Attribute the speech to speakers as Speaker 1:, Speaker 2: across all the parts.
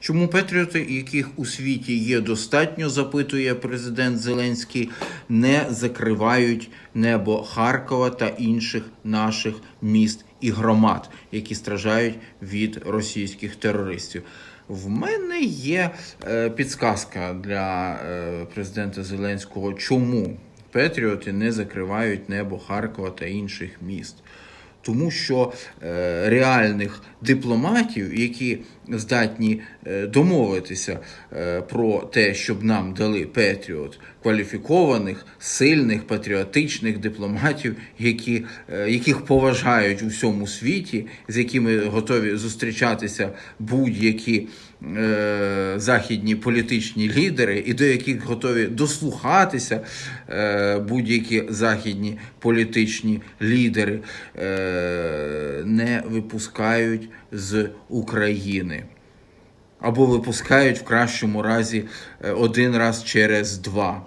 Speaker 1: Чому патріоти, яких у світі є достатньо, запитує президент Зеленський, не закривають небо Харкова та інших наших міст і громад, які страждають від російських терористів? В мене є е, підсказка для е, президента Зеленського, чому патріоти не закривають небо Харкова та інших міст. Тому що е, реальних дипломатів, які здатні е, домовитися е, про те, щоб нам дали Петріот, кваліфікованих, сильних, патріотичних дипломатів, які, е, яких поважають у всьому світі, з якими готові зустрічатися будь-які е, західні політичні лідери, і до яких готові дослухатися е, будь-які західні політичні лідери, е, не випускають з України. Або випускають в кращому разі е, один раз через два.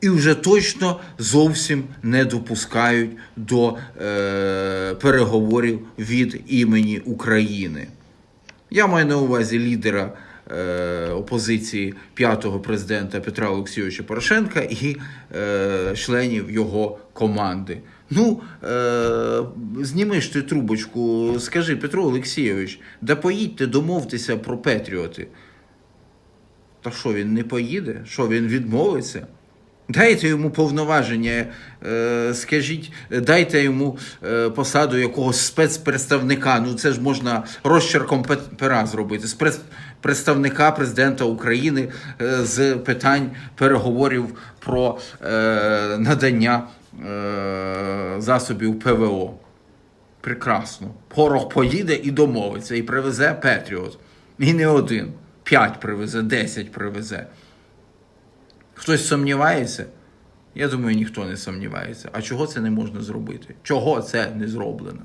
Speaker 1: І вже точно зовсім не допускають до е, переговорів від імені України. Я маю на увазі лідера опозиції п'ятого президента Петра Олексійовича Порошенка і е, членів його команди. Ну, е, зніми ж ти трубочку, скажи, Петро Олексійович, да поїдьте домовтеся про Петріоти. Та що він не поїде? Що він відмовиться? Дайте йому повноваження, е, скажіть, дайте йому е, посаду якогось спецпредставника. Ну це ж можна розчерком пе- пера зробити. Спецпредставника президента України е, з питань переговорів про надання засобів ПВО. Прекрасно. Порох поїде і домовиться, і привезе Петріот. І не один. П'ять привезе, десять привезе. Хтось сумнівається? Я думаю, ніхто не сумнівається. А чого це не можна зробити? Чого це не зроблено?